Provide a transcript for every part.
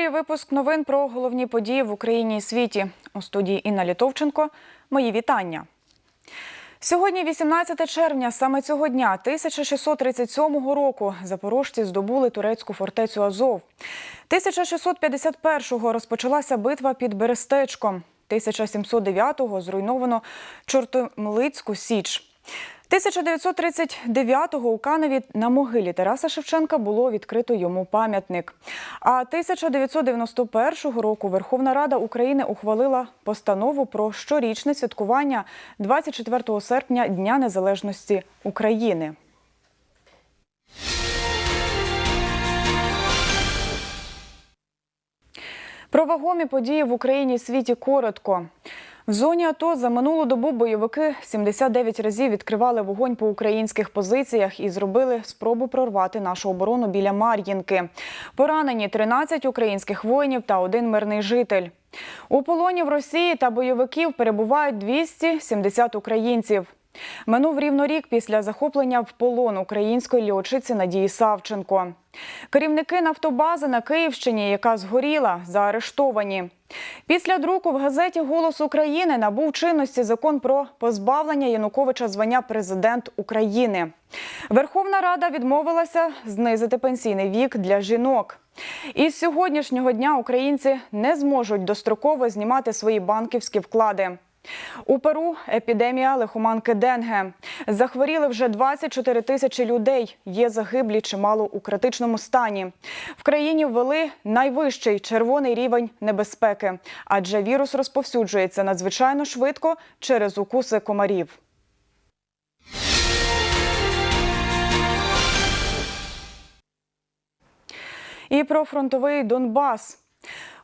ефірі випуск новин про головні події в Україні і світі. У студії Інна Літовченко. Мої вітання. Сьогодні, 18 червня, саме цього дня, 1637 року, запорожці здобули турецьку фортецю Азов. 1651-го розпочалася битва під Берестечком. 1709-го зруйновано Чортомлицьку Січ. 1939-го у Каневі на могилі Тараса Шевченка було відкрито йому пам'ятник. А 1991 року Верховна Рада України ухвалила постанову про щорічне святкування 24 серпня Дня Незалежності України. Про вагомі події в Україні світі коротко. В зоні АТО за минулу добу бойовики 79 разів відкривали вогонь по українських позиціях і зробили спробу прорвати нашу оборону біля Мар'їнки. Поранені 13 українських воїнів та один мирний житель. У полоні в Росії та бойовиків перебувають 270 українців. Минув рівно рік після захоплення в полон української льотчиці Надії Савченко. Керівники нафтобази на Київщині, яка згоріла, заарештовані. Після друку в газеті Голос України набув чинності закон про позбавлення Януковича звання президент України. Верховна Рада відмовилася знизити пенсійний вік для жінок. І з сьогоднішнього дня українці не зможуть достроково знімати свої банківські вклади. У Перу епідемія лихоманки Денге. Захворіли вже 24 тисячі людей. Є загиблі чимало у критичному стані. В країні ввели найвищий червоний рівень небезпеки, адже вірус розповсюджується надзвичайно швидко через укуси комарів. І про фронтовий Донбас.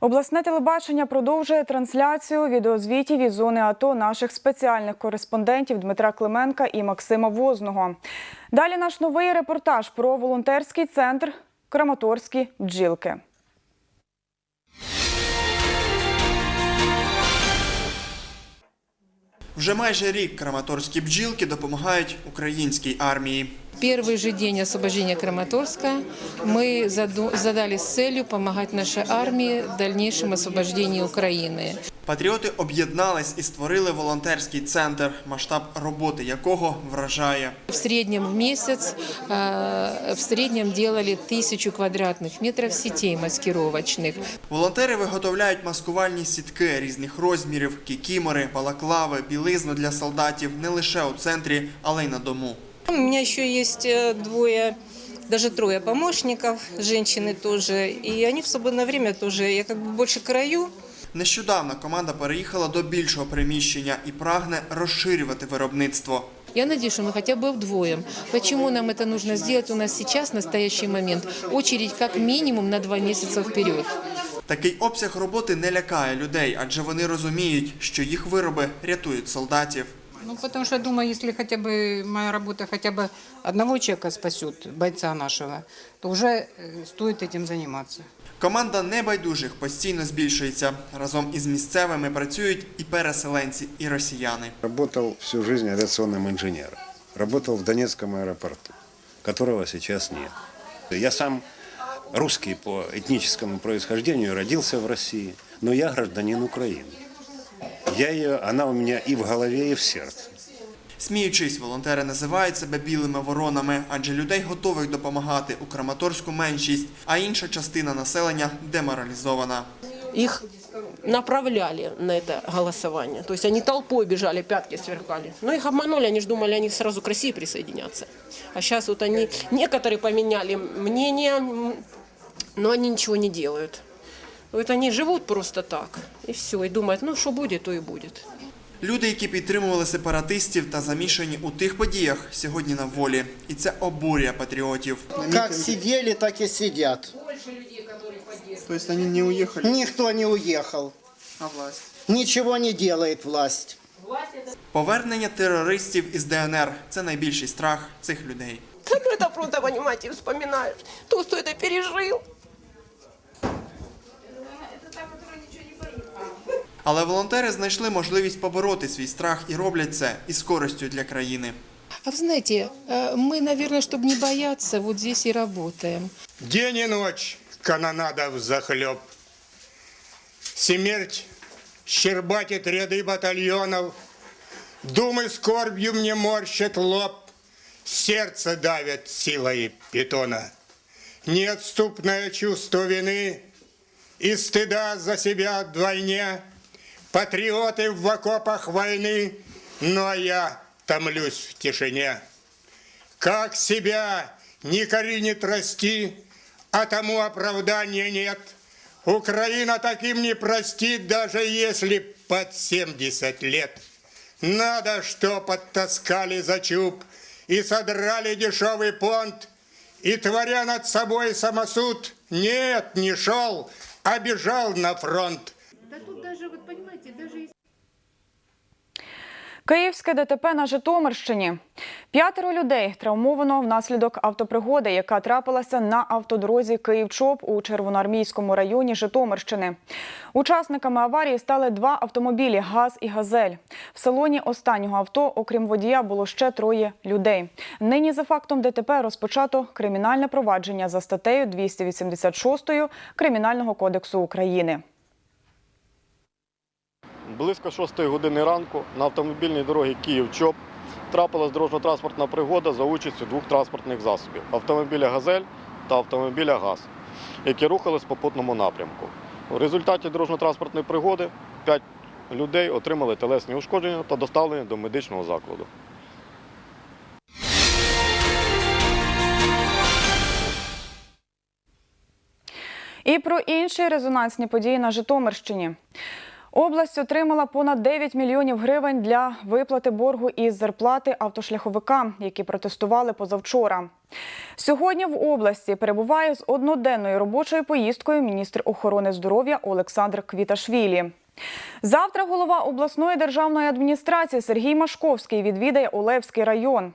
Обласне телебачення продовжує трансляцію відеозвітів із зони АТО наших спеціальних кореспондентів Дмитра Клименка і Максима Возного. Далі наш новий репортаж про волонтерський центр Краматорські бджілки. Вже майже рік краматорські бджілки допомагають українській армії. Первый же день освобождения Краматорска мы заду- задали с целью помогать нашей армии в дальнейшем освобождении Украины. Патріоти об'єднались і створили волонтерський центр, масштаб роботи якого вражає. В среднем в месяц э, в среднем делали тысячу квадратных метров сетей маскировочных. Волонтери виготовляють маскувальні сітки різних розмірів, кікімори, балаклави, білизну для солдатів не лише у центрі, але й на дому. У меня еще есть э, двое, даже трое помощников, женщины тоже, и они в свободное время тоже, я как бы больше краю, Нещодавно команда переїхала до більшого приміщення і прагне розширювати виробництво. Я надеюсь, что мы хотя бы вдвоем. Почему нам это нужно сделать? У нас сейчас, в настоящий момент, очередь как минимум на два месяца вперед. Такий обсяг роботи не лякає людей, адже вони розуміють, що їх вироби рятують солдатів. Ну, потому что я думаю, если хотя бы моя работа хотя бы одного человека спасет, бойца нашего, то уже э, стоит этим заниматься. Команда небайдужих постійно збільшується. Разом із місцевими працюють і переселенці, і росіяни. Работал всю жизнь авиационным инженером. Работал в Донецком аэропорту, которого сейчас нет. Я сам русский по этническому происхождению, родился в России, но я гражданин Украины. Я ее, она у меня и в голове, и в сердце. Сміючись, волонтери називають себе білими воронами, адже людей готових допомагати у Краматорську меншість, а інша частина населення деморалізована. их направляли на это голосование. То есть они толпой бежали, пятки сверкали. Но их обманули, они же думали, они сразу к России присоединятся. А сейчас вот они, некоторые поменяли мнение, м, но они ничего не делают. Вот они живут просто так, и все, и думают, ну что будет, то и будет. Люди, які підтримували сепаратистів та замішані у тих подіях, сьогодні на волі, і це обурює патріотів. Как сидели, так и сидят. Тобто вони не уїхали, Никто не уехал. а власть. Ничего не делает власть. Повернення терористів із ДНР це найбільший страх цих людей. Ну это просто, понимаете, вспоминаешь, то, кто это пережил. Але волонтери знайшли можливість побороти свій страх і роблять це із користю для країни. А вы знаете, э, мы, наверное, чтобы не бояться, вот здесь и работаем. День и ночь канонада захлеб. Смерть щербатит ряды батальонов, Думы скорбью мне морщат лоб, Сердце давят силой питона. Неотступное чувство вины И стыда за себя вдвойне, Патриоты в окопах войны, Но я томлюсь в тишине. Как себя не коренит расти, а тому оправдания нет. Украина таким не простит, даже если под 70 лет. Надо, что подтаскали за чуб и содрали дешевый понт, и, творя над собой самосуд, нет, не шел, а бежал на фронт. Понимаете, даже Київське ДТП на Житомирщині. П'ятеро людей травмовано внаслідок автопригоди, яка трапилася на автодорозі Київ-Чоп у Червоноармійському районі Житомирщини. Учасниками аварії стали два автомобілі ГАЗ і Газель. В салоні останнього авто, окрім водія, було ще троє людей. Нині за фактом ДТП розпочато кримінальне провадження за статтею 286 Кримінального кодексу України. Близько 6 години ранку на автомобільній дорогі Київ-Чоп трапилась дорожньо-транспортна пригода за участю двох транспортних засобів автомобіля Газель та автомобіля ГАЗ, які рухались в попутному напрямку. У результаті дорожньо-транспортної пригоди 5 людей отримали телесні ушкодження та доставлені до медичного закладу. І про інші резонансні події на Житомирщині. Область отримала понад 9 мільйонів гривень для виплати боргу із зарплати автошляховикам, які протестували позавчора. Сьогодні в області перебуває з одноденною робочою поїздкою міністр охорони здоров'я Олександр Квіташвілі. Завтра голова обласної державної адміністрації Сергій Машковський відвідає Олевський район.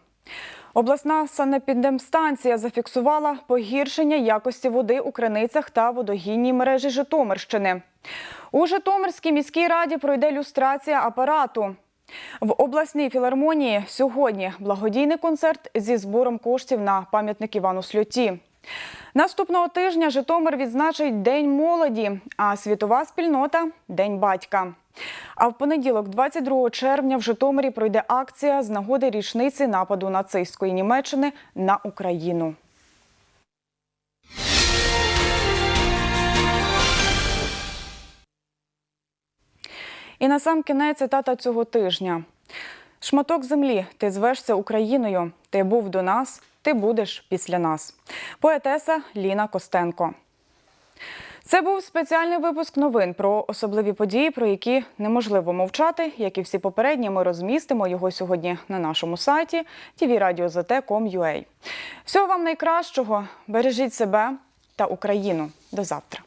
Обласна санепідемстанція зафіксувала погіршення якості води у криницях та водогінній мережі Житомирщини. У Житомирській міській раді пройде люстрація апарату. В обласній філармонії сьогодні благодійний концерт зі збором коштів на пам'ятник Івану Сльоті. Наступного тижня Житомир відзначить День молоді, а світова спільнота День батька. А в понеділок, 22 червня, в Житомирі пройде акція з нагоди річниці нападу нацистської Німеччини на Україну. І на сам кінець цитата цього тижня. Шматок землі, ти звешся Україною. Ти був до нас, ти будеш після нас. Поетеса Ліна Костенко. Це був спеціальний випуск новин про особливі події, про які неможливо мовчати. Як і всі попередні, ми розмістимо його сьогодні на нашому сайті tvradio.zt.com.ua. Всього вам найкращого. Бережіть себе та Україну. До завтра.